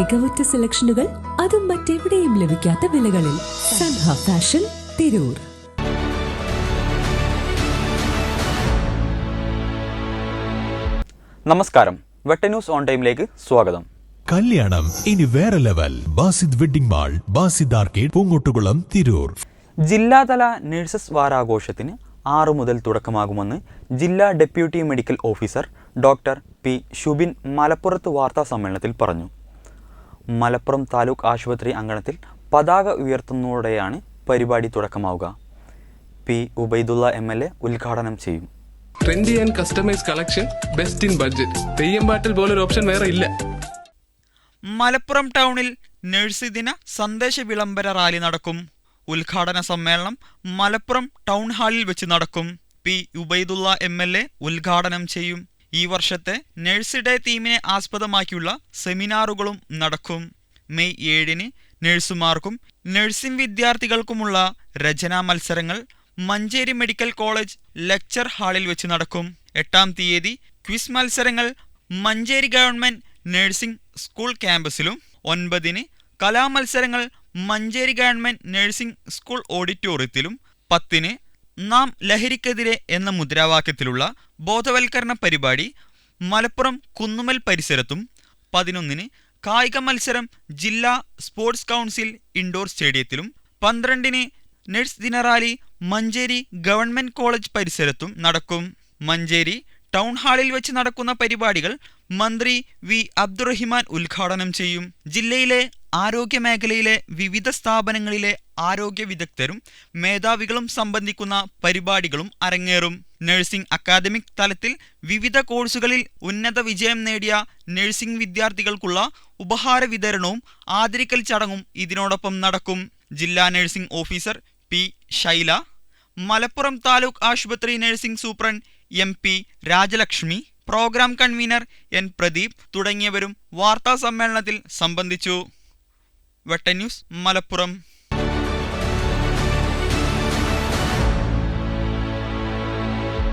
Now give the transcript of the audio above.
മികവുറ്റ സെലക്ഷനുകൾ അതും മറ്റെവിടെയും ലഭിക്കാത്ത വിലകളിൽ സൻഹ ഫാഷൻ തിരൂർ. നമസ്കാരം. വെട്ടന്യൂസ് ഓൺ ടൈമിലേക്ക് സ്വാഗതം. കല്യാണം ഇനി വേറെ level. Basid wedding mall Basid arcade Poongottukulam Tirur. ജില്ലാതല നഴ്സസ് വാരാഘോഷത്തിന് ആറു മുതൽ തുടക്കമാകുമെന്ന് ജില്ലാ deputy medical officer doctor P Shubin മലപ്പുറത്ത് വാർത്താ സമ്മേളനത്തിൽ പറഞ്ഞു. മലപ്പുറം താലൂക്ക് ആശുപത്രി അങ്കണത്തിൽ പതാക ഉയർത്തുന്നതോടെയാണ് പരിപാടി തുടക്കമാവുക. P Ubaidulla M L A ഉദ്ഘാടനം ചെയ്യും. Trendy and customise collection best in budget തെയ്യമ്പാട്ടിൽ പോലൊരു ഓപ്ഷൻ വേറെ ഇല്ല. മലപ്പുറം ടൗണിൽ നഴ്സി ദിന സന്ദേശ വിളംബര റാലി നടക്കും. ഉദ്ഘാടന സമ്മേളനം മലപ്പുറം ടൗൺ ഹാളിൽ വെച്ച് നടക്കും. P Ubaidulla M L A ഉദ്ഘാടനം ചെയ്യും. ഈ വർഷത്തെ നഴ്സ് ഡേ തീമിനെ ആസ്പദമാക്കിയുള്ള സെമിനാറുകളും നടക്കും. മെയ് ഏഴിന് നഴ്സുമാർക്കും നഴ്സിംഗ് വിദ്യാർത്ഥികൾക്കുമുള്ള രചനാ മത്സരങ്ങൾ മഞ്ചേരി മെഡിക്കൽ കോളേജ് ലെക്ചർ ഹാളിൽ വെച്ച് നടക്കും. എട്ടാം തീയതി ക്വിസ് മത്സരങ്ങൾ മഞ്ചേരി ഗവൺമെന്റ് നഴ്സിംഗ് സ്കൂൾ ക്യാമ്പസിലും ഒൻപതിന് കലാമത്സരങ്ങൾ മഞ്ചേരി ഗവൺമെന്റ് നഴ്സിംഗ് സ്കൂൾ ഓഡിറ്റോറിയത്തിലും പത്തിന് നാം ലഹരിക്കെതിരെ എന്ന മുദ്രാവാക്യത്തിലുള്ള ബോധവൽക്കരണ പരിപാടി മലപ്പുറം കുന്നുമൽ പരിസരത്തും പതിനൊന്നിന് കായിക മത്സരം ജില്ലാ സ്പോർട്സ് കൗൺസിൽ ഇൻഡോർ സ്റ്റേഡിയത്തിലും പന്ത്രണ്ടിന് നഴ്സ് ദിനറാലി മഞ്ചേരി ഗവൺമെന്റ് കോളേജ് പരിസരത്തും നടക്കും. മഞ്ചേരി ടൗൺ ഹാളിൽ വെച്ച് നടക്കുന്ന പരിപാടികൾ മന്ത്രി വി അബ്ദുറഹിമാൻ ഉദ്ഘാടനം ചെയ്യും. ജില്ലയിലെ ആരോഗ്യ മേഖലയിലെ വിവിധ സ്ഥാപനങ്ങളിലെ ആരോഗ്യ വിദഗ്ധരും മേധാവികളും സംബന്ധിക്കുന്ന പരിപാടികളും അരങ്ങേറും. നഴ്സിംഗ് അക്കാദമിക് തലത്തിൽ വിവിധ കോഴ്സുകളിൽ ഉന്നത വിജയം നേടിയ നഴ്സിംഗ് വിദ്യാർത്ഥികൾക്കുള്ള ഉപഹാര വിതരണവും ആദരിക്കൽ ചടങ്ങും ഇതിനോടൊപ്പം നടക്കും. ജില്ലാ nursing officer P Shaila Malappuram taluk ആശുപത്രി nursing superintendent M P Rajalakshmi programme convener N Pradeep തുടങ്ങിയവരും വാർത്താ സമ്മേളനത്തിൽ സംബന്ധിച്ചു. വെട്ട ന്യൂസ് മലപ്പുറം